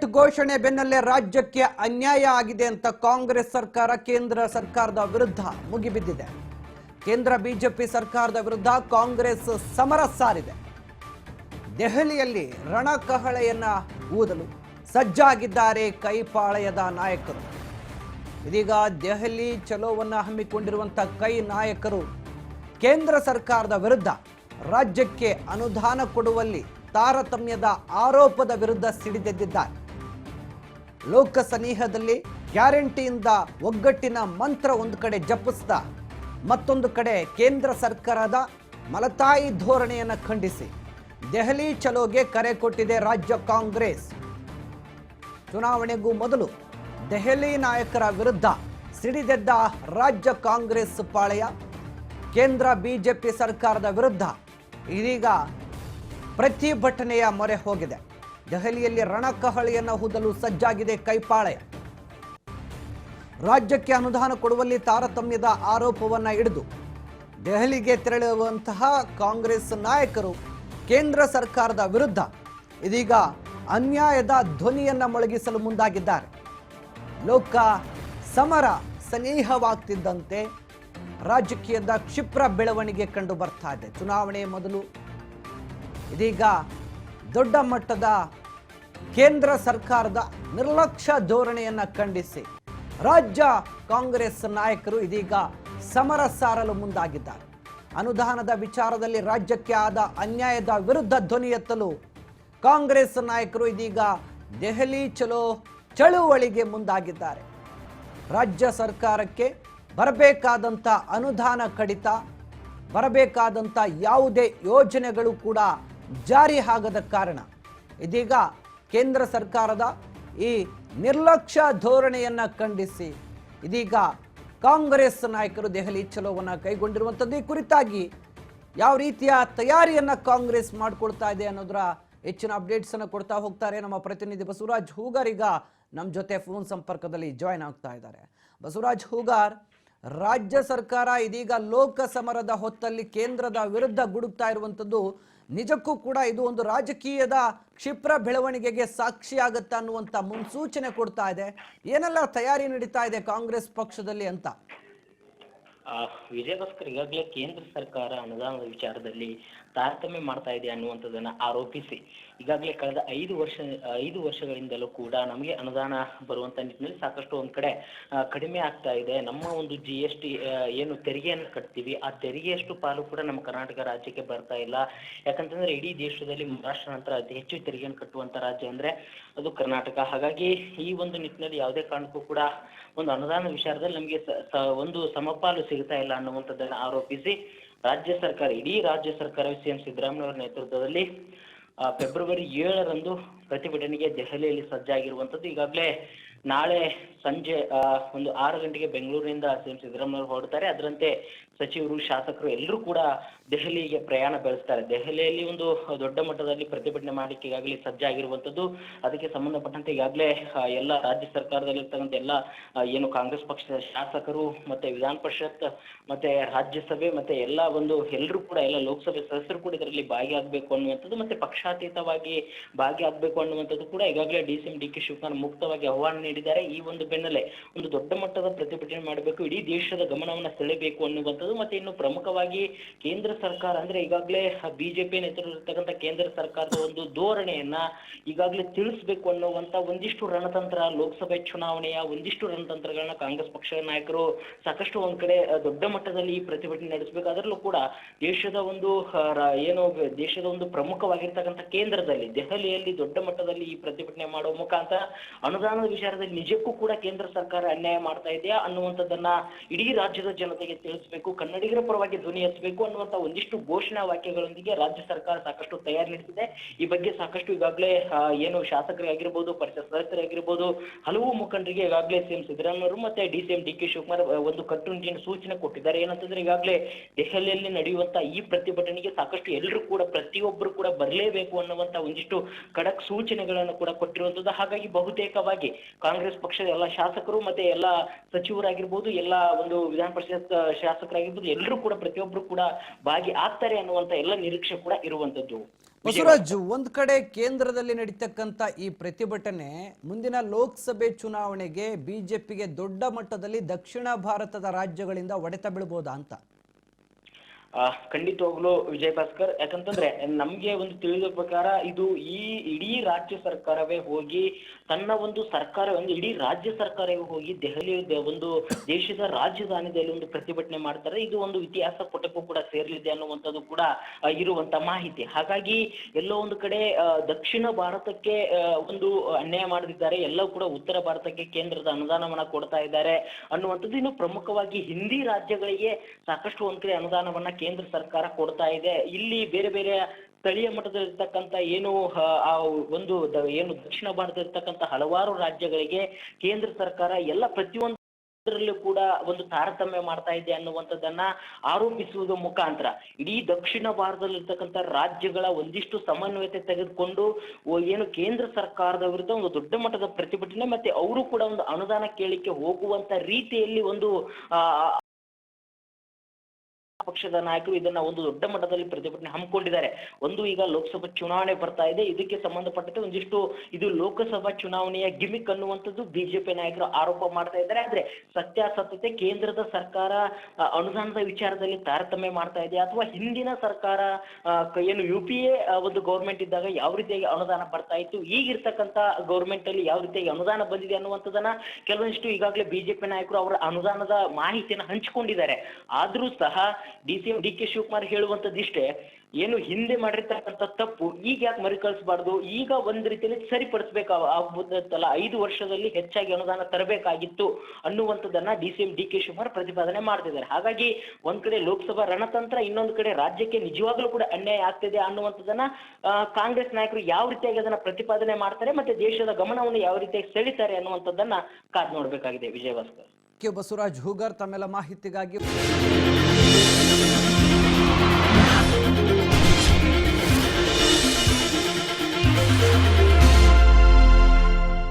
ಘೋಷಣೆ ಬೆನ್ನಲ್ಲೇ ರಾಜ್ಯಕ್ಕೆ ಅನ್ಯಾಯ ಆಗಿದೆ ಅಂತ ಕಾಂಗ್ರೆಸ್ ಸರ್ಕಾರ, ಕೇಂದ್ರ ಸರ್ಕಾರದ ವಿರುದ್ಧ ಮುಗಿಬಿದ್ದಿದೆ. ಕೇಂದ್ರ ಬಿಜೆಪಿ ಸರ್ಕಾರದ ವಿರುದ್ಧ ಕಾಂಗ್ರೆಸ್ ಸಮರ ಸಾರಿದೆ. ದೆಹಲಿಯಲ್ಲಿ ರಣಕಹಳೆಯನ್ನ ಊದಲು ಸಜ್ಜಾಗಿದ್ದಾರೆ ಕೈಪಾಳಯದ ನಾಯಕರು. ಇದೀಗ ದೆಹಲಿ ಚಲೋವನ್ನ ಹಮ್ಮಿಕೊಂಡಿರುವಂಥ ಕೈ ನಾಯಕರು ಕೇಂದ್ರ ಸರ್ಕಾರದ ವಿರುದ್ಧ ರಾಜ್ಯಕ್ಕೆ ಅನುದಾನ ಕೊಡುವಲ್ಲಿ ತಾರತಮ್ಯದ ಆರೋಪದ ವಿರುದ್ಧ ಸಿಡಿದೆದ್ದಿದ್ದಾರೆ. ಲೋಕ ಸನಿಹದಲ್ಲಿ ಗ್ಯಾರಂಟಿಯಿಂದ ಒಗ್ಗಟ್ಟಿನ ಮಂತ್ರ ಒಂದು ಕಡೆ ಜಪಿಸ್ತಾ ಮತ್ತೊಂದು ಕಡೆ ಕೇಂದ್ರ ಸರ್ಕಾರದ ಮಲತಾಯಿ ಧೋರಣೆಯನ್ನು ಖಂಡಿಸಿ. ದೆಹಲಿ ಚಲೋಗೆ ಕರೆ ಕೊಟ್ಟಿದೆ ರಾಜ್ಯ ಕಾಂಗ್ರೆಸ್. ಚುನಾವಣೆಗೂ ಮೊದಲು ದೆಹಲಿ ನಾಯಕರ ವಿರುದ್ಧ ಸಿಡಿದೆದ್ದ ರಾಜ್ಯ ಕಾಂಗ್ರೆಸ್ ಪಾಳೆಯ ಕೇಂದ್ರ ಬಿಜೆಪಿ ಸರ್ಕಾರದ ವಿರುದ್ಧ ಇದೀಗ ಪ್ರತಿಭಟನೆಯ ಮೊರೆ ಹೋಗಿದೆ. ದೆಹಲಿಯಲ್ಲಿ ರಣಕಹಳಿಯನ್ನು ಹೂದಲು ಸಜ್ಜಾಗಿದೆ ಕೈಪಾಳೆ. ರಾಜ್ಯಕ್ಕೆ ಅನುದಾನ ಕೊಡುವಲ್ಲಿ ತಾರತಮ್ಯದ ಆರೋಪವನ್ನ ಹಿಡಿದು ದೆಹಲಿಗೆ ತೆರಳುವಂತಹ ಕಾಂಗ್ರೆಸ್ ನಾಯಕರು ಕೇಂದ್ರ ಸರ್ಕಾರದ ವಿರುದ್ಧ ಇದೀಗ ಅನ್ಯಾಯದ ಧ್ವನಿಯನ್ನ ಮೊಳಗಿಸಲು ಮುಂದಾಗಿದ್ದಾರೆ. ಲೋಕ ಸಮರ ಸನೇಹವಾಗ್ತಿದ್ದಂತೆ ರಾಜಕೀಯದ ಕ್ಷಿಪ್ರ ಬೆಳವಣಿಗೆ ಕಂಡು ಬರ್ತಾ ಇದೆ. ಚುನಾವಣೆ ಮೊದಲು ಇದೀಗ ದೊಡ್ಡ ಮಟ್ಟದ ಕೇಂದ್ರ ಸರ್ಕಾರದ ನಿರ್ಲಕ್ಷ್ಯ ಧೋರಣೆಯನ್ನು ಖಂಡಿಸಿ ರಾಜ್ಯ ಕಾಂಗ್ರೆಸ್ ನಾಯಕರು ಇದೀಗ ಸಮರ ಸಾರಲು ಮುಂದಾಗಿದ್ದಾರೆ. ಅನುದಾನದ ವಿಚಾರದಲ್ಲಿ ರಾಜ್ಯಕ್ಕೆ ಆದ ಅನ್ಯಾಯದ ವಿರುದ್ಧ ಧ್ವನಿ ಎತ್ತಲು ಕಾಂಗ್ರೆಸ್ ನಾಯಕರು ಇದೀಗ ದೆಹಲಿ ಚಲೋ ಚಳುವಳಿಗೆ ಮುಂದಾಗಿದ್ದಾರೆ. ರಾಜ್ಯ ಸರ್ಕಾರಕ್ಕೆ ಬರಬೇಕಾದಂಥ ಅನುದಾನ ಕಡಿತ ಬರಬೇಕಾದಂಥ ಯಾವುದೇ ಯೋಜನೆಗಳು ಕೂಡ ಜಾರಿ ಆಗದ ಕಾರಣ ಇದೀಗ ಕೇಂದ್ರ ಸರ್ಕಾರದ ಈ ನಿರ್ಲಕ್ಷ್ಯ ಧೋರಣೆಯನ್ನು ಖಂಡಿಸಿ ಇದೀಗ ಕಾಂಗ್ರೆಸ್ ನಾಯಕರು ದೆಹಲಿ ಚಲೋವನ್ನು ಕೈಗೊಂಡಿರುವಂಥದ್ದು. ಈ ಕುರಿತಾಗಿ ಯಾವ ರೀತಿಯ ತಯಾರಿಯನ್ನು ಕಾಂಗ್ರೆಸ್ ಮಾಡಿಕೊಳ್ತಾ ಇದೆ ಅನ್ನೋದರ ಹೆಚ್ಚಿನ ಅಪ್ಡೇಟ್ಸ್ ಅನ್ನು ಕೊಡ್ತಾ ಹೋಗ್ತಾರೆ ನಮ್ಮ ಪ್ರತಿನಿಧಿ ಬಸವರಾಜ್ ಹೂಗಾರ್. ಈಗ ನಮ್ಮ ಜೊತೆ ಫೋನ್ ಸಂಪರ್ಕದಲ್ಲಿ ಜಾಯ್ನ್ ಆಗ್ತಾ ಇದ್ದಾರೆ. ಬಸವರಾಜ್ ಹೂಗಾರ್ ರಾಜ್ಯ ಸರ್ಕಾರ ಇದೀಗ ಲೋಕ ಸಮರದ ಹೊತ್ತಲ್ಲಿ ಕೇಂದ್ರದ ವಿರುದ್ಧ ಗುಡುಕ್ತಾ ಇರುವಂಥದ್ದು ನಿಜಕ್ಕೂ ಕೂಡ ಇದು ಒಂದು ರಾಜಕೀಯದ ಕ್ಷಿಪ್ರ ಬೆಳವಣಿಗೆಗೆ ಸಾಕ್ಷಿಯಾಗತ್ತಾ ಅನ್ನುವಂಥ ಮುನ್ಸೂಚನೆ ಕೊಡ್ತಾ ಇದೆ. ಏನೆಲ್ಲ ತಯಾರಿ ನಡೀತಾ ಇದೆ ಕಾಂಗ್ರೆಸ್ ಪಕ್ಷದಲ್ಲಿ ಅಂತ? ಆ, ವಿಜಯ ಭಾಸ್ಕರ್ ಈಗಾಗಲೇ ಕೇಂದ್ರ ಸರ್ಕಾರ ಅನುದಾನದ ವಿಚಾರದಲ್ಲಿ ತಾರತಮ್ಯ ಮಾಡ್ತಾ ಇದೆ ಅನ್ನುವಂಥದ್ದನ್ನ ಆರೋಪಿಸಿ. ಈಗಾಗಲೇ ಕಳೆದ ಐದು ವರ್ಷ, ಐದು ವರ್ಷಗಳಿಂದಲೂ ಕೂಡ ನಮಗೆ ಅನುದಾನ ಬರುವಂತ ನಿಟ್ಟಿನಲ್ಲಿ ಸಾಕಷ್ಟು ಒಂದ್ ಕಡೆ ಕಡಿಮೆ ಆಗ್ತಾ ಇದೆ. ನಮ್ಮ ಒಂದು ಜಿ ಎಸ್ ಟಿ ಏನು ತೆರಿಗೆಯನ್ನು ಕಟ್ತೀವಿ. ಆ ತೆರಿಗೆಯಷ್ಟು ಪಾಲು ಕೂಡ ನಮ್ಮ ಕರ್ನಾಟಕ ರಾಜ್ಯಕ್ಕೆ ಬರ್ತಾ ಇಲ್ಲ. ಯಾಕಂತಂದ್ರೆ ಇಡೀ ದೇಶದಲ್ಲಿ ಮಹಾರಾಷ್ಟ್ರ ನಂತರ ಅತಿ ಹೆಚ್ಚು ತೆರಿಗೆಯನ್ನು ಕಟ್ಟುವಂತ ರಾಜ್ಯ ಅಂದ್ರೆ ಅದು ಕರ್ನಾಟಕ. ಹಾಗಾಗಿ ಈ ಒಂದು ನಿಟ್ಟಿನಲ್ಲಿ ಯಾವುದೇ ಕಾರಣಕ್ಕೂ ಕೂಡ ಒಂದು ಅನುದಾನ ವಿಚಾರದಲ್ಲಿ ನಮಗೆ ಒಂದು ಸಮಪಾಲು ಸಿಗ್ತಾ ಇಲ್ಲ ಅನ್ನುವಂಥದ್ದನ್ನು ಆರೋಪಿಸಿ ರಾಜ್ಯ ಸರ್ಕಾರ, ಇಡೀ ರಾಜ್ಯ ಸರ್ಕಾರ, ಸಿಎಂ ಸಿದ್ದರಾಮಯ್ಯವರ ನೇತೃತ್ವದಲ್ಲಿ ಫೆಬ್ರವರಿ ಏಳರಂದು ಪ್ರತಿಭಟನೆಗೆ ದೆಹಲಿಯಲ್ಲಿ ಸಜ್ಜಾಗಿರುವಂಥದ್ದು. ಈಗಾಗಲೇ ನಾಳೆ ಸಂಜೆ ಒಂದು ಆರು ಗಂಟೆಗೆ ಬೆಂಗಳೂರಿನಿಂದ ಸಿಎಂ ಸಿದ್ದರಾಮಯ್ಯ ಹೊರಡ್ತಾರೆ. ಅದರಂತೆ ಸಚಿವರು, ಶಾಸಕರು ಎಲ್ಲರೂ ಕೂಡ ದೆಹಲಿಗೆ ಪ್ರಯಾಣ ಬೆಳೆಸ್ತಾರೆ. ದೆಹಲಿಯಲ್ಲಿ ಒಂದು ದೊಡ್ಡ ಮಟ್ಟದಲ್ಲಿ ಪ್ರತಿಭಟನೆ ಮಾಡಲಿಕ್ಕೆ ಈಗಾಗಲೇ ಸಜ್ಜಾಗಿರುವಂಥದ್ದು ಅದಕ್ಕೆ ಸಂಬಂಧಪಟ್ಟಂತೆ ಈಗಾಗಲೇ ಎಲ್ಲ ರಾಜ್ಯ ಸರ್ಕಾರದಲ್ಲಿರ್ತಕ್ಕಂಥ ಎಲ್ಲ ಏನು ಕಾಂಗ್ರೆಸ್ ಪಕ್ಷದ ಶಾಸಕರು ಮತ್ತೆ ವಿಧಾನ ಪರಿಷತ್, ಮತ್ತೆ ರಾಜ್ಯಸಭೆ, ಮತ್ತೆ ಎಲ್ಲ ಒಂದು ಎಲ್ಲರೂ ಕೂಡ, ಎಲ್ಲ ಲೋಕಸಭೆ ಸದಸ್ಯರು ಕೂಡ ಇದರಲ್ಲಿ ಭಾಗಿಯಾಗಬೇಕು ಅನ್ನುವಂಥದ್ದು ಮತ್ತೆ ಪಕ್ಷಾತೀತವಾಗಿ ಭಾಗಿಯಾಗಬೇಕು ಅನ್ನುವಂಥದ್ದು ಕೂಡ ಈಗಾಗಲೇ D C M, D K Shivakumar ಮುಕ್ತವಾಗಿ ಆಹ್ವಾನ ನೀಡಿದ್ದಾರೆ. ಈ ಒಂದು ಬೆನ್ನಲ್ಲೇ ಒಂದು ದೊಡ್ಡ ಮಟ್ಟದ ಪ್ರತಿಭಟನೆ ಮಾಡಬೇಕು. ಇಡೀ ದೇಶದ ಗಮನವನ್ನು ಸೆಳೆಬೇಕು ಮತ್ತೆ ಇನ್ನು ಪ್ರಮುಖವಾಗಿ ಕೇಂದ್ರ ಸರ್ಕಾರ ಅಂದ್ರೆ ಈಗಾಗಲೇ ಬಿಜೆಪಿ ನೇತೃತ್ವದಲ್ಲಿರ್ತಕ್ಕಂಥ ಕೇಂದ್ರ ಸರ್ಕಾರದ ಒಂದು ಧೋರಣೆಯನ್ನ ಈಗಾಗಲೇ ತಿಳಿಸ್ಬೇಕು ಅನ್ನುವಂತ ಒಂದಿಷ್ಟು ರಣತಂತ್ರ, ಲೋಕಸಭೆ ಚುನಾವಣೆಯ ಒಂದಿಷ್ಟು ರಣತಂತ್ರಗಳನ್ನ ಕಾಂಗ್ರೆಸ್ ಪಕ್ಷದ ನಾಯಕರು ಸಾಕಷ್ಟು ಒಂದ್ ಕಡೆ ದೊಡ್ಡ ಮಟ್ಟದಲ್ಲಿ ಈ ಪ್ರತಿಭಟನೆ ನಡೆಸಬೇಕು. ಅದರಲ್ಲೂ ಕೂಡ ದೇಶದ ಒಂದು ಏನು ದೇಶದ ಒಂದು ಪ್ರಮುಖವಾಗಿರ್ತಕ್ಕಂತ ಕೇಂದ್ರದಲ್ಲಿ, ದೆಹಲಿಯಲ್ಲಿ ದೊಡ್ಡ ಮಟ್ಟದಲ್ಲಿ ಈ ಪ್ರತಿಭಟನೆ ಮಾಡುವ ಮುಖಾಂತರ ಅನುದಾನದ ವಿಚಾರದಲ್ಲಿ ನಿಜಕ್ಕೂ ಕೂಡ ಕೇಂದ್ರ ಸರ್ಕಾರ ಅನ್ಯಾಯ ಮಾಡ್ತಾ ಇದೆಯಾ ಅನ್ನುವಂಥದ್ದನ್ನ ಇಡೀ ರಾಜ್ಯದ ಜನತೆಗೆ ತಿಳಿಸಬೇಕು. ಕನ್ನಡಿಗರ ಪರವಾಗಿ ಧ್ವನಿ ಎತ್ತಬೇಕು ಅನ್ನುವಂತ ಒಂದಿಷ್ಟು ಘೋಷಣಾ ವಾಕ್ಯಗಳೊಂದಿಗೆ ರಾಜ್ಯ ಸರ್ಕಾರ ಸಾಕಷ್ಟು ತಯಾರಿ ನಡೆಸಿದೆ. ಈ ಬಗ್ಗೆ ಸಾಕಷ್ಟು ಈಗಾಗಲೇ ಏನು ಶಾಸಕರಾಗಿರ್ಬೋದು ಪರಿಷತ್ ಸದಸ್ಯರಾಗಿರ್ಬೋದು ಹಲವು ಮುಖಂಡರಿಗೆ ಈಗಾಗಲೇ ಸಿಎಂ ಸಿದ್ದರಾಮಯ್ಯವರು ಮತ್ತೆ D C D K Shivakumar ಒಂದು ಕಟ್ಟುನಿಟ್ಟಿನ ಸೂಚನೆ ಕೊಟ್ಟಿದ್ದಾರೆ. ಏನಂತಂದ್ರೆ ಈಗಾಗಲೇ ದೆಹಲಿಯಲ್ಲಿ ನಡೆಯುವಂತ ಈ ಪ್ರತಿಭಟನೆಗೆ ಸಾಕಷ್ಟು ಎಲ್ಲರೂ ಕೂಡ, ಪ್ರತಿಯೊಬ್ಬರು ಕೂಡ ಬರಲೇಬೇಕು ಅನ್ನುವಂತ ಒಂದಿಷ್ಟು ಖಡಕ್ ಸೂಚನೆಗಳನ್ನು ಕೂಡ ಕೊಟ್ಟಿರುವಂತದ್ದು. ಹಾಗಾಗಿ ಬಹುತೇಕವಾಗಿ ಕಾಂಗ್ರೆಸ್ ಪಕ್ಷದ ಎಲ್ಲ ಶಾಸಕರು ಮತ್ತೆ ಎಲ್ಲ ಸಚಿವರಾಗಿರ್ಬೋದು, ಎಲ್ಲ ಒಂದು ವಿಧಾನ ಪರಿಷತ್ ಶಾಸಕರಾಗಿರ್ಬೋದು ಎಲ್ಲರೂ ಕೂಡ ಪ್ರತಿಯೊಬ್ಬರು ಕೂಡ ಭಾಗಿ ಆಗ್ತಾರೆ ಅನ್ನುವಂತ ಎಲ್ಲ ನಿರೀಕ್ಷೆ ಕೂಡ ಇರುವಂತದ್ದು. ಬಸವರಾಜ್, ಒಂದ್ ಕಡೆ ಕೇಂದ್ರದಲ್ಲಿ ನಡೀತಕ್ಕಂತ ಈ ಪ್ರತಿಭಟನೆ ಮುಂದಿನ ಲೋಕಸಭೆ ಚುನಾವಣೆಗೆ ಬಿಜೆಪಿಗೆ ದೊಡ್ಡ ಮಟ್ಟದಲ್ಲಿ ದಕ್ಷಿಣ ಭಾರತದ ರಾಜ್ಯಗಳಿಂದ ಒಡೆತ ಬೀಳ್ಬೋದಾ ಅಂತ? ಖಂಡಿತವಾಗ್ಲೂ ವಿಜಯ್ ಭಾಸ್ಕರ್ ಯಾಕಂತಂದ್ರೆ ನಮ್ಗೆ ಒಂದು ತಿಳಿದ ಪ್ರಕಾರ ಇದು ಈ ಇಡೀ ರಾಜ್ಯ ಸರ್ಕಾರವೇ ಹೋಗಿ ತನ್ನ ಒಂದು ಸರ್ಕಾರ, ಒಂದು ಇಡೀ ರಾಜ್ಯ ಸರ್ಕಾರವೇ ಹೋಗಿ ದೆಹಲಿ ಒಂದು ದೇಶದ ರಾಜಧಾನಿಯಲ್ಲಿ ಒಂದು ಪ್ರತಿಭಟನೆ ಮಾಡ್ತಾರೆ. ಇದು ಒಂದು ಇತಿಹಾಸ ಪುಟಕ್ಕೂ ಕೂಡ ಸೇರಲಿದೆ ಅನ್ನುವಂಥದ್ದು ಕೂಡ ಇರುವಂತ ಮಾಹಿತಿ. ಹಾಗಾಗಿ ಎಲ್ಲೋ ಒಂದು ಕಡೆ ದಕ್ಷಿಣ ಭಾರತಕ್ಕೆ ಒಂದು ಅನ್ಯಾಯ ಮಾಡದಿದ್ದಾರೆ ಎಲ್ಲವೂ ಕೂಡ ಉತ್ತರ ಭಾರತಕ್ಕೆ ಕೇಂದ್ರದ ಅನುದಾನವನ್ನ ಕೊಡ್ತಾ ಇದ್ದಾರೆ ಅನ್ನುವಂಥದ್ದು ಇನ್ನು ಪ್ರಮುಖವಾಗಿ ಹಿಂದಿ ರಾಜ್ಯಗಳಿಗೆ ಸಾಕಷ್ಟು ಒಂದ್ ಕಡೆ ಅನುದಾನವನ್ನ ಕೇಂದ್ರ ಸರ್ಕಾರ ಕೊಡ್ತಾ ಇದೆ. ಇಲ್ಲಿ ಬೇರೆ ಬೇರೆ ಸ್ಥಳೀಯ ಮಟ್ಟದಲ್ಲಿರ್ತಕ್ಕಂಥ ಏನು ಆ, ಒಂದು ಏನು ದಕ್ಷಿಣ ಭಾರತದಲ್ಲಿರ್ತಕ್ಕಂಥ ಹಲವಾರು ರಾಜ್ಯಗಳಿಗೆ ಕೇಂದ್ರ ಸರ್ಕಾರ ಎಲ್ಲ ಪ್ರತಿಯೊಂದು ಅದರಲ್ಲೂ ಕೂಡ ಒಂದು ತಾರತಮ್ಯ ಮಾಡ್ತಾ ಇದೆ ಅನ್ನುವಂಥದ್ದನ್ನ ಆರೋಪಿಸುವುದರ ಮುಖಾಂತರ. ಇಡೀ ದಕ್ಷಿಣ ಭಾರತದಲ್ಲಿರ್ತಕ್ಕಂಥ ರಾಜ್ಯಗಳ ಒಂದಿಷ್ಟು ಸಮನ್ವಯತೆ ತೆಗೆದುಕೊಂಡು ಏನು ಕೇಂದ್ರ ಸರ್ಕಾರದ ವಿರುದ್ಧ ಒಂದು ದೊಡ್ಡ ಮಟ್ಟದ ಪ್ರತಿಭಟನೆ ಮತ್ತೆ ಅವರು ಕೂಡ ಒಂದು ಅನುದಾನ ಕೇಳಿಕೆ ಹೋಗುವಂತ ರೀತಿಯಲ್ಲಿ ಒಂದು ಪಕ್ಷದ ನಾಯಕರು ಇದನ್ನ ಒಂದು ದೊಡ್ಡ ಮಟ್ಟದಲ್ಲಿ ಪ್ರತಿಭಟನೆ ಹಮ್ಮಿಕೊಂಡಿದ್ದಾರೆ. ಒಂದು ಈಗ ಲೋಕಸಭಾ ಚುನಾವಣೆ ಬರ್ತಾ ಇದೆ. ಇದಕ್ಕೆ ಸಂಬಂಧಪಟ್ಟಂತೆ ಒಂದಿಷ್ಟು ಇದು ಲೋಕಸಭಾ ಚುನಾವಣೆಯ ಗಿಮಿಕ್ ಅನ್ನುವಂಥದ್ದು ಬಿಜೆಪಿ ನಾಯಕರು ಆರೋಪ ಮಾಡ್ತಾ ಇದ್ದಾರೆ. ಆದ್ರೆ ಸತ್ಯಾಸತ್ಯತೆ ಕೇಂದ್ರದ ಸರ್ಕಾರ ಅನುದಾನದ ವಿಚಾರದಲ್ಲಿ ತಾರತಮ್ಯ ಮಾಡ್ತಾ ಇದೆ. ಅಥವಾ ಹಿಂದಿನ ಸರ್ಕಾರ ಏನು ಯು ಪಿ ಎ ಒಂದು ಗೌರ್ಮೆಂಟ್ ಇದ್ದಾಗ ಯಾವ ರೀತಿಯಾಗಿ ಅನುದಾನ ಬರ್ತಾ ಇತ್ತು? ಈಗಿರ್ತಕ್ಕಂಥ ಗೌರ್ಮೆಂಟ್ ಅಲ್ಲಿ ಯಾವ ರೀತಿಯಾಗಿ ಅನುದಾನ ಬಂದಿದೆ ಅನ್ನುವಂಥದ್ದನ್ನ ಕೆಲವೊಂದಿಷ್ಟು ಈಗಾಗಲೇ ಬಿಜೆಪಿ ನಾಯಕರು ಅವರ ಅನುದಾನದ ಮಾಹಿತಿಯನ್ನು ಹಂಚಿಕೊಂಡಿದ್ದಾರೆ. ಆದ್ರೂ ಸಹ D C M D K Shivakumar ಹೇಳುವಂಥದ್ದಿಷ್ಟೇ ಏನು ಹಿಂದೆ ಮಾಡಿರ್ತಕ್ಕಂಥ ತಪ್ಪು ಈಗ ಯಾಕೆ ಮರುಕಳಿಸಬಾರ್ದು? ಈಗ ಒಂದ್ ರೀತಿಯಲ್ಲಿ ಸರಿಪಡಿಸ್ಬೇಕು ಆಗ್ಬೋದಲ್ಲ ಐದು ವರ್ಷದಲ್ಲಿ ಹೆಚ್ಚಾಗಿ ಅನುದಾನ ತರಬೇಕಾಗಿತ್ತು ಅನ್ನುವಂಥದ್ದನ್ನ D C M D K Shivakumar ಪ್ರತಿಪಾದನೆ ಮಾಡ್ತಿದ್ದಾರೆ. ಹಾಗಾಗಿ ಒಂದ್ ಕಡೆ ಲೋಕಸಭಾ ರಣತಂತ್ರ, ಇನ್ನೊಂದು ಕಡೆ ರಾಜ್ಯಕ್ಕೆ ನಿಜವಾಗ್ಲೂ ಕೂಡ ಅನ್ಯಾಯ ಆಗ್ತಿದೆ ಅನ್ನುವಂಥದ್ದನ್ನ ಕಾಂಗ್ರೆಸ್ ನಾಯಕರು ಯಾವ ರೀತಿಯಾಗಿ ಅದನ್ನ ಪ್ರತಿಪಾದನೆ ಮಾಡ್ತಾರೆ ಮತ್ತೆ ದೇಶದ ಗಮನವನ್ನು ಯಾವ ರೀತಿಯಾಗಿ ಸೆಳೀತಾರೆ ಅನ್ನುವಂಥದ್ದನ್ನ ಕಾದ್ ನೋಡ್ಬೇಕಾಗಿದೆ ವಿಜಯ ಭಾಸ್ಕರ್ ಬಸವರಾಜ್ ಹೂಗರ್ ತಮ್ಮೆಲ್ಲ ಮಾಹಿತಿಗಾಗಿ ハハハハ!